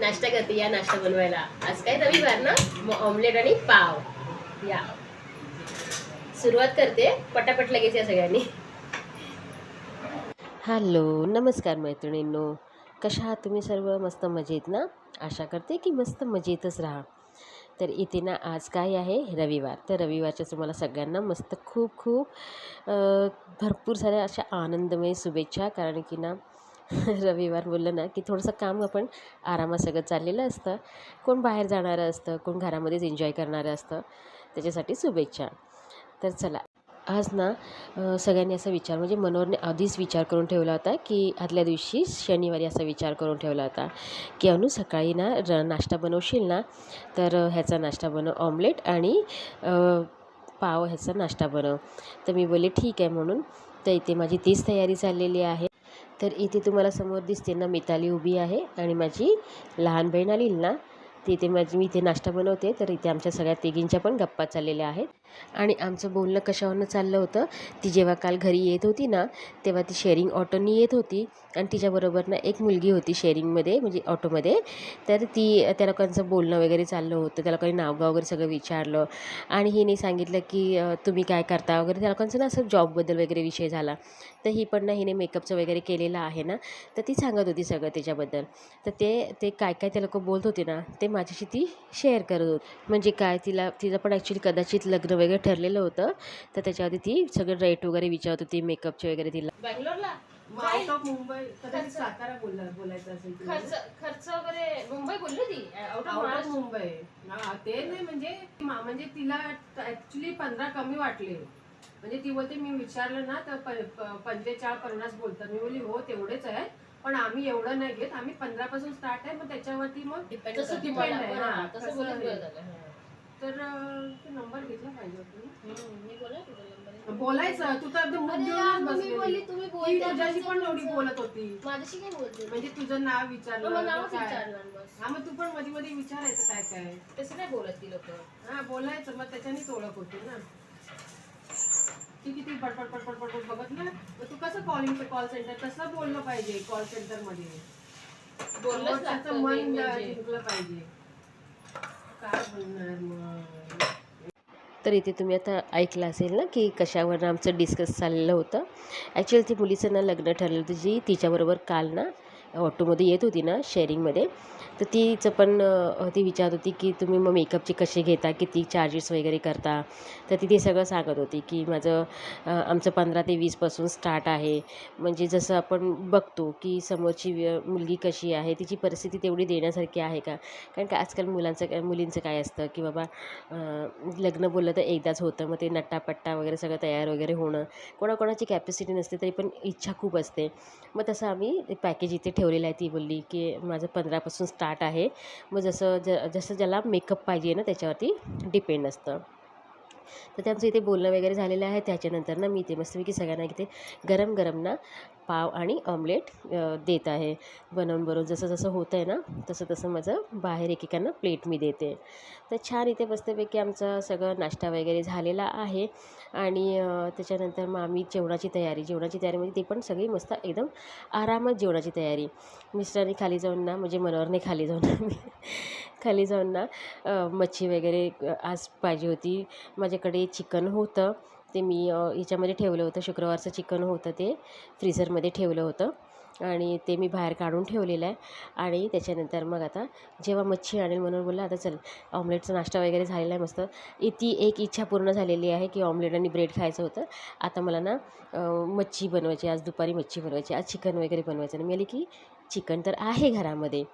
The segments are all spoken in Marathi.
नाश्ता करते या नाश्ता बनवायला. आज काय रविवार ना? मग ऑमलेट आणि पाव. या. सुरुवात करते. पटापट लगेच या सगळ्यांनी. हॅलो नमस्कार मैत्रिणींनो. कशा आहात तुम्ही सर्व? मस्त मजेत ना? आशा करते की मस्त मजेतच राहा. तर इथे ना आज काय आहे? रविवार. तर रविवारच्या तुम्हाला सगळ्यांना मस्त खूप खूप भरपूर साऱ्या अशा आनंदमय शुभेच्छा. कारण की ना रविवार बोललं ना की थोडंसं काम आपण आरामात सगळं चाललेलं असतं. कोण बाहेर जाणारं असतं कोण घरामध्येच एन्जॉय करणारं असतं त्याच्यासाठी शुभेच्छा. तर चला आज ना सगळ्यांनी असा विचार म्हणजे मनोहरने आधीच विचार करून ठेवला होता की आदल्या दिवशी शनिवारी असा विचार करून ठेवला होता की अनु सकाळी ना र नाश्ता बनवशील ना तर ह्याचा नाश्ता बनव ऑमलेट आणि पाव ह्याचा नाश्ता बनव. तर मी बोलले ठीक आहे म्हणून. तर इथे माझी तीच तयारी चाललेली आहे. तर इथे तुम्हाला समोर दिसते ना मिताली उभी आहे आणि माझी लहान बहीण आली ना तिथे माझी मी इथे नाश्ता बनवते. तर इथे आमच्या सगळ्या तिघींच्या पण गप्पा चाललेल्या आहेत. आणि आमचं बोलणं कशावरनं चाललं होतं ती जेव्हा काल घरी येत होती ना तेव्हा ती शेअरिंग ऑटोनी येत होती. आणि तिच्याबरोबर ना एक मुलगी होती शेअरिंगमध्ये म्हणजे ऑटोमध्ये तर ती त्या लोकांचं बोलणं वगैरे चाललं होतं त्या लोकांनी नावगाव वगैरे सगळं विचारलं. आणि हिने सांगितलं की तुम्ही काय करता? वगैरे त्या लोकांचं ना असं जॉबबद्दल वगैरे विषय झाला. तर ही पण ना हिने मेकअपचं वगैरे केलेलं आहे ना तर ती सांगत होती सगळं त्याच्याबद्दल तर ते ते काय काय ते लोक बोलत होते ना ते माझ्याशी ती शेअर करत होती. म्हणजे काय तिला तिचं पण ॲक्च्युली कदाचित लग्न वगैरे ठरलेलं होतं. तर त्याच्याआधी ती सगळं रेट वगैरे विचारत होती मेकअपचे वगैरे तिला. बँगलोरला? मुंबई कदाचित सातारा बोलला बोलायचं असेल खर्च खर्च वगैरे मुंबई बोलली ती आउट ऑफ मुंबई ते नाही म्हणजे मा- म्हणजे तिला ऍक्च्युली पंधरा कमी वाटले. म्हणजे ती बोलते मी विचारलं ना तर पंचेचाळ पन्नास बोलतात. मी बोलली हो तेवढेच आहे पण आम्ही एवढं नाही घेत. आम्ही पंधरा पासून स्टार्ट आहे मग त्याच्यावरती मग डिपेंड. आहे. तर नंबर घेतला पाहिजे. बोलायचं. तू तर तुझ्याशी पण एवढी बोलत होती. माझ्याशी काय बोलते? म्हणजे तुझं नाव विचारलं हा मग तू पण मध्ये मध्ये विचारायचं काय काय? तसं नाही बोलत ती लोक. हा बोलायचं मग त्याच्यानेच ओळख होते ना. ती किती पडपड पडपड पडपड बघत ना मग तू कसं कॉलिंगचं कॉल सेंटर तसं बोललं पाहिजे कॉल सेंटरमध्ये? मन main म्हणजे. जिंकलं पाहिजे. काय बोलणार मग? तर इथे तुम्ही आता ऐकलं असेल ना की कशावर आमचं डिस्कस चाललेलं होतं. ॲक्च्युअली ती मुलीचं ना लग्न ठरलं होतं जी तिच्याबरोबर काल ना ऑटोमध्ये येत होती ना शेअरिंगमध्ये तर तिचं पण ती विचारत होती की तुम्ही मग मेकअपचे कसे घेता? किती चार्जेस वगैरे करता? तर ती ते सगळं सांगत होती की माझं आमचं पंधरा ते वीसपासून स्टार्ट आहे. म्हणजे जसं आपण बघतो की समोरची मुलगी कशी आहे? तिची परिस्थिती तेवढी देण्यासारखी आहे का? कारण का आजकाल मुलांचं काय मुलींचं काय असतं की बाबा लग्न बोललं तर एकदाच होतं. मग ते नट्टापट्टा वगैरे सगळं तयार वगैरे होणं. कोणाकोणाची कॅपॅसिटी नसते तरी पण इच्छा खूप असते. मग तसं आम्ही पॅकेज इथे ठेवलेलं आहे ती बोलली की माझं पंधरापासून स्टार्ट आहे. मग जसं ज जसं ज्याला मेकअप पाहिजे ना त्याच्यावरती डिपेंड असतं. तर त्यांचं इथे बोलणं वगैरे झालेलं आहे. त्याच्यानंतर ना मी इथे मस्तपैकी सगळ्यांना इथे गरम गरम ना पाव आणि ऑमलेट देत आहे. बनवून बरोबर जसं जसं होतं आहे ना तसं तसं माझं बाहेर एकेकांना प्लेट मी देते. तर छान इथे मस्तपैकी आमचं सगळं नाश्ता वगैरे झालेला आहे. आणि त्याच्यानंतर मग आम्ही जेवणाची तयारी जेवणाची तयारी म्हणजे ती पण सगळी मस्त एकदम आरामात जेवणाची तयारी. मिस्टरांनी खाली जाऊन ना म्हणजे मनोहरने खाली जाऊन खाली जाऊन ना मच्छी वगैरे आज पाहिजे होती. माझ्याकडे चिकन होतं. ते मी याच्यामध्ये ह्याच्यामध्ये ठेवलं होतं. शुक्रवारचं चिकन होतं ते फ्रीझरमध्ये ठेवलं होतं. आणि ते मी बाहेर काढून ठेवलेलं आहे. आणि त्याच्यानंतर मग आता जेव्हा मच्छी आणेल म्हणून बोललं आता चल ऑमलेटचा नाश्ता वगैरे झालेला आहे मस्त. इ- ती एक इच्छा पूर्ण झालेली आहे की ऑमलेट आणि ब्रेड खायचं होतं. आता मला ना मच्छी बनवायची आज दुपारी मच्छी बनवायची आज चिकन वगैरे बनवायचं आणि मी आली की चिकन तर आहे घरामध्ये.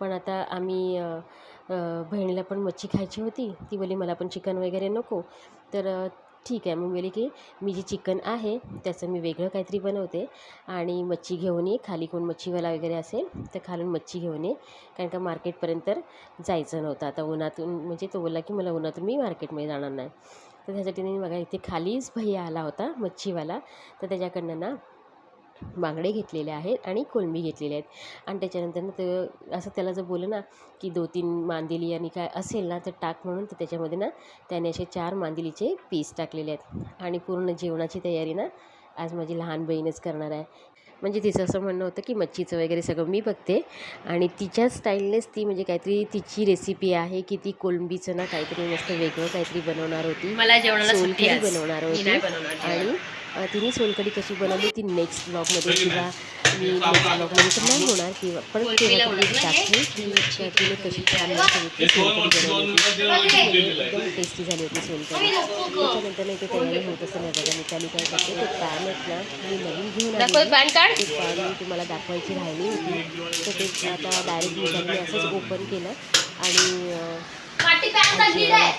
पण आता आम्ही बहिणीला पण मच्छी खायची होती. ती बोली मला पण चिकन वगैरे नको. तर ठीक आहे मग मी की मी जी चिकन आहे त्याचं मी वेगळं काहीतरी बनवते आणि मच्छी घेऊन ये खाली कोण मच्छीवाला वगैरे असेल तर खालून मच्छी घेऊन ये. कारण का मार्केटपर्यंत जायचं नव्हतं. आता उन्हातून म्हणजे तो बोलला की मला उन्हातून मी मार्केटमध्ये जाणार नाही. तर त्यासाठी मी बघा इथे खालीच भैया आला होता मच्छीवाला. तर त्याच्याकडनं ना बांगडे घेतलेले आहेत आणि कोलंबी घेतलेले आहेत. आणि त्याच्यानंतर ना ते असं त्याला जर बोललं ना की दो तीन मांदेली आणि काय असेल ना तर टाक म्हणून तर त्याच्यामध्ये ना त्याने असे चार मांदेलीचे पीस टाकलेले आहेत. आणि पूर्ण जेवणाची तयारी ना आज माझी लहान बहीणच करणार आहे. म्हणजे तिचं असं म्हणणं होतं की मच्छीचं वगैरे सगळं मी बघते. आणि तिच्या स्टाईलनेच ती म्हणजे काहीतरी तिची रेसिपी आहे की ती कोळंबीचं ना काहीतरी मस्त वेगळं काहीतरी बनवणार होती. मला जेवणाला. बनवणार होती. आणि तिने सोलकढी कशी बनवली ती नेक्स्ट ब्लॉगमध्ये किंवा मी नेक्स्ट ब्लॉगमध्ये तर नाही होणार. किंवा पण कोळंबीला तेव्हा तुम्ही उडवलं हे? दाखवेल की तिने कशी छान बनवली. एकदम टेस्टी झाली होती सोलकढी त्याच्यानंतर इथे तयारी होत असताना बघा. मिताली काय करते ते पॅन आहेत ना मी नवीन घेऊन आली पॅन ते मी तुम्हाला दाखवायची राहिली होती. तर ते आता डायरेक्ट मी असंच ओपन केलं. आणि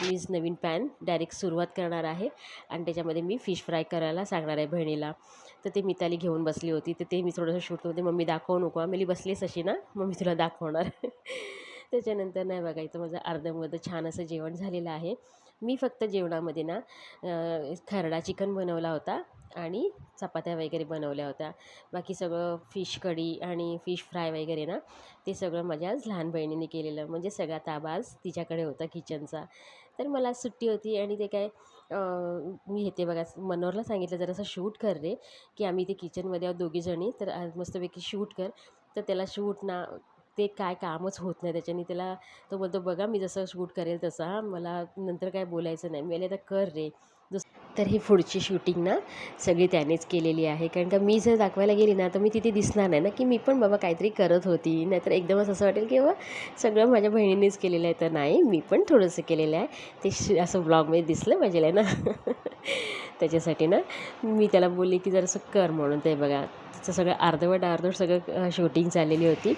मीच नवीन पॅन डायरेक्ट सुरुवात करणार आहे. आणि त्याच्यामध्ये मी फिश फ्राय करायला सांगणार आहे बहिणीला. तर ते मिताली घेऊन बसली होती. तर ते मी थोडंसं शूट करते. मम्मी दाखवू नको. हा." मी बसलीच अशी ना मग मी तुला दाखवणार. त्याच्यानंतर नाही बघा इथं माझं अर्धमर्ध छान असं जेवण झालेलं आहे. मी फक्त जेवणामध्ये ना खरडा चिकन बनवला होता. आणि चपात्या वगैरे बनवल्या होत्या. बाकी सगळं फिश कढी आणि फिश फ्राय वगैरे ना ते सगळं माझ्या आज लहान बहिणीने केलेलं. म्हणजे सगळा ताबा आज तिच्याकडे होता किचनचा तर मला सुट्टी होती आणि ते काय मी येते बघा मनोहरला सांगितलं जरासं शूट कर रे की आम्ही ते किचनमध्ये आहोत दोघीजणी तर आज मस्तपैकी शूट कर. तर त्याला शूट ना ते काय कामच होत नाही त्याच्याने. त्याला तो बोलतो बघा मी जसं शूट करेल तसा मला नंतर काय बोलायचं नाही. मी तर कर रे. दुस तर ही पुढची शूटिंग ना सगळी त्यानेच केलेली आहे. कारण का मी जर दाखवायला गेली ना तर मी तिथे दिसणार नाही ना की मी पण बाबा काहीतरी करत होती. नाहीतर एकदमच असं वाटेल की बाबा सगळं माझ्या बहिणीनेच केलेलं आहे. तर नाही मी पण थोडंसं केलेलं आहे. ते श- असं ब्लॉगमध्ये दिसलं पाहिजे ना. त्याच्यासाठी ना मी त्याला बोलली की जरासं कर म्हणून. ते बघा तिचं सगळं अर्धवट अर्धवट सगळं शूटिंग चाललेली होती.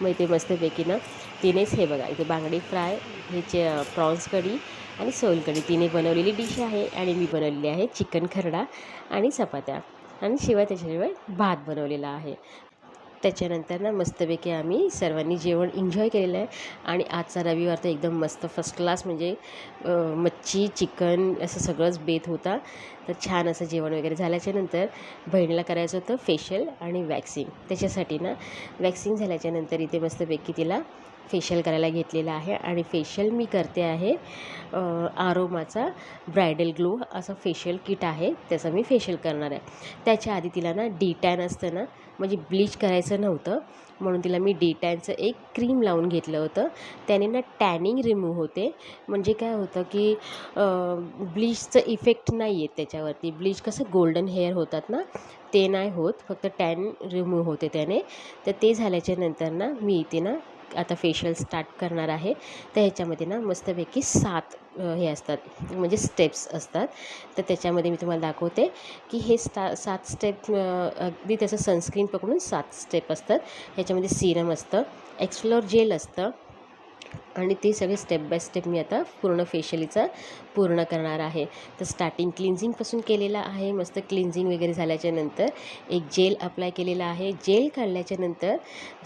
मग इथे मस्तपैकी ना तिनेच हे बघा इथे बांगडी फ्राय हे चे प्रॉन्स कढी आणि सोलकढी. तिने बनवलेली डिश आहे आणि मी बनवलेली आहे चिकन खरडा आणि चपात्या. आणि शिवाय त्याच्याशिवाय भात बनवलेला आहे. त्याच्यानंतर ना मस्तपैकी आम्ही सर्वांनी जेवण एन्जॉय केलेलं आहे. आणि आजचा रविवार तर एकदम मस्त फर्स्ट क्लास म्हणजे मच्छी चिकन असं सगळंच बेत होता. तर छान असं जेवण वगैरे झाल्याच्यानंतर बहिणीला करायचं होतं फेशियल आणि वॅक्सिंग त्याच्यासाठी ना वॅक्सिंग झाल्याच्यानंतर इथे मस्तपैकी तिला फेशियल करायला घेतलेलं आहे आणि फेशियल मी करते आहे आरोमाचा ब्रायडल ग्लो असं फेशियल किट आहे त्याचं मी फेशियल करणार आहे. त्याच्या आधी तिला ना डी टॅन असतं ना म्हणजे ब्लीच करायचं नव्हतं म्हणून तिला मी डी टॅनचं एक क्रीम लावून घेतलं होतं. त्याने ना टॅनिंग रिमूव्ह होते म्हणजे काय होतं की ब्लीचचं इफेक्ट नाही येत त्याच्यावरती. ब्लीच कसं गोल्डन हेअर होतात ना ते नाही होत फक्त टॅन रिमूव्ह होते त्याने. तर ते झाल्याच्यानंतर ना मी इथे ना आता फेशियल स्टार्ट करणार आहे. तर ह्याच्यामध्ये ना मस्तपैकी सात हे असतात म्हणजे स्टेप्स असतात. तर त्याच्यामध्ये मी तुम्हाला दाखवते की हे स्टा सात स्टेप अगदी त्याचं सनस्क्रीन पकडून सात स्टेप असतात. ह्याच्यामध्ये सिरम असतं एक्सफ्लोर जेल असतं आणि ते सगळे स्टेप बाय स्टेप मी आता पूर्ण फेशियलीचा पूर्ण करणार आहे. तर स्टार्टिंग क्लिन्झिंगपासून केलेलं आहे मस्त क्लिन्झिंग वगैरे झाल्याच्यानंतर एक जेल अप्लाय केलेला आहे. जेल काढल्याच्या नंतर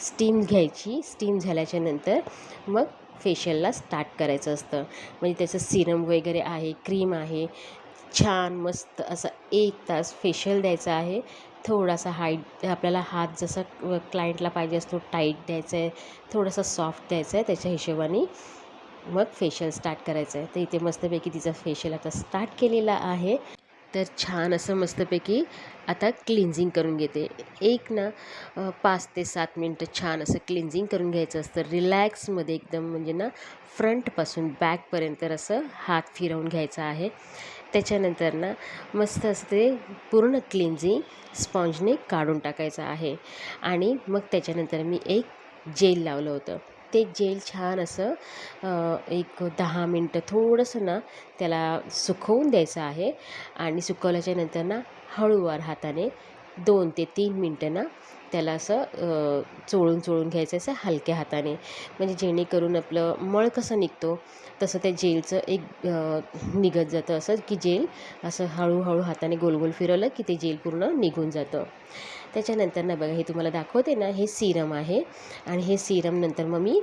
स्टीम घ्यायची स्टीम झाल्याच्यानंतर मग फेशियलला स्टार्ट करायचं असतं. म्हणजे त्याचं सिरम वगैरे आहे क्रीम आहे. छान मस्त असं एक तास फेशियल द्यायचं आहे. थोडासा हाईट आपल्याला हात जसा क्लायंटला पाहिजे असतो टाईट द्यायचा आहे थोडासा सॉफ्ट द्यायचा आहे त्याच्या हिशोबाने मग फेशियल स्टार्ट करायचं आहे तर इथे मस्तपैकी तिचा फेशियल आता स्टार्ट केलेला आहे. तर छान असं मस्तपैकी आता क्लिन्झिंग करून घेते. एक ना पाच ते सात मिनटं छान असं क्लिन्झिंग करून घ्यायचं असतं. रिलॅक्समध्ये एकदम म्हणजे ना फ्रंटपासून बॅकपर्यंत असं हात फिरवून घ्यायचा आहे. त्याच्यानंतर ना मस्त असं ते पूर्ण क्लिन्झिंग स्पॉन्जने काढून टाकायचं आहे. आणि मग त्याच्यानंतर मी एक जेल लावलं होतं. ते जेल छान असं एक दहा मिनटं थोडंसं ना त्याला सुकवून द्यायचं आहे. आणि सुकवल्याच्या नंतर ना हळूवार हाताने दोन ते तीन मिनटं ना त्याला असं चोळून चोळून घ्यायचं असं हलक्या हाताने. म्हणजे जेणेकरून आपलं मळ कसं निघतो तसं त्या जेलचं एक निघत जातं असं की जेल असं हळूहळू हाताने गोलगोल फिरवलं की ते जेल पूर्ण निघून जातं. त्याच्यानंतर ना बघा हे तुम्हाला दाखवते ना हे सिरम आहे. आणि हे सिरम नंतर मग मी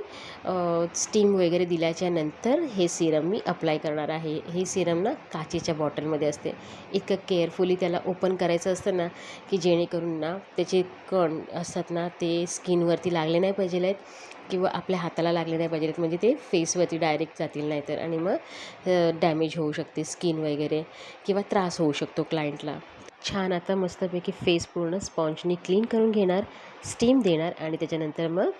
स्टीम वगैरे दिल्याच्या नंतर हे सिरम मी अप्लाय करणार आहे. हे सिरम ना काचेच्या बॉटलमध्ये असते. इतकं केअरफुली त्याला ओपन करायचं असतं ना की जेणेकरून ना त्याचे कण असतात ना ते स्किनवरती लागले नाही पाहिजे आहेत किंवा आपल्या हाताला लागले नाही पाहिजेत म्हणजे ते फेसवरती डायरेक्ट जातील नाही तर आणि मग डॅमेज होऊ शकते स्किन वगैरे किंवा त्रास होऊ शकतो क्लायंटला छान आता मस्तपैकी फेस पूर्ण स्पॉन्जनी क्लीन करून घेणार स्टीम देणार आणि त्याच्यानंतर मग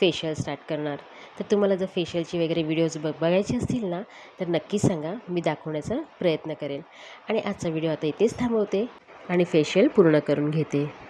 फेशियल स्टार्ट करणार. तर तुम्हाला जर फेशियलची वगैरे व्हिडिओज बघ बघायचे असतील ना तर नक्की सांगा मी दाखवण्याचा प्रयत्न करेन. आणि आजचा व्हिडिओ आता इथेच थांबवते आणि फेशियल पूर्ण करून घेते.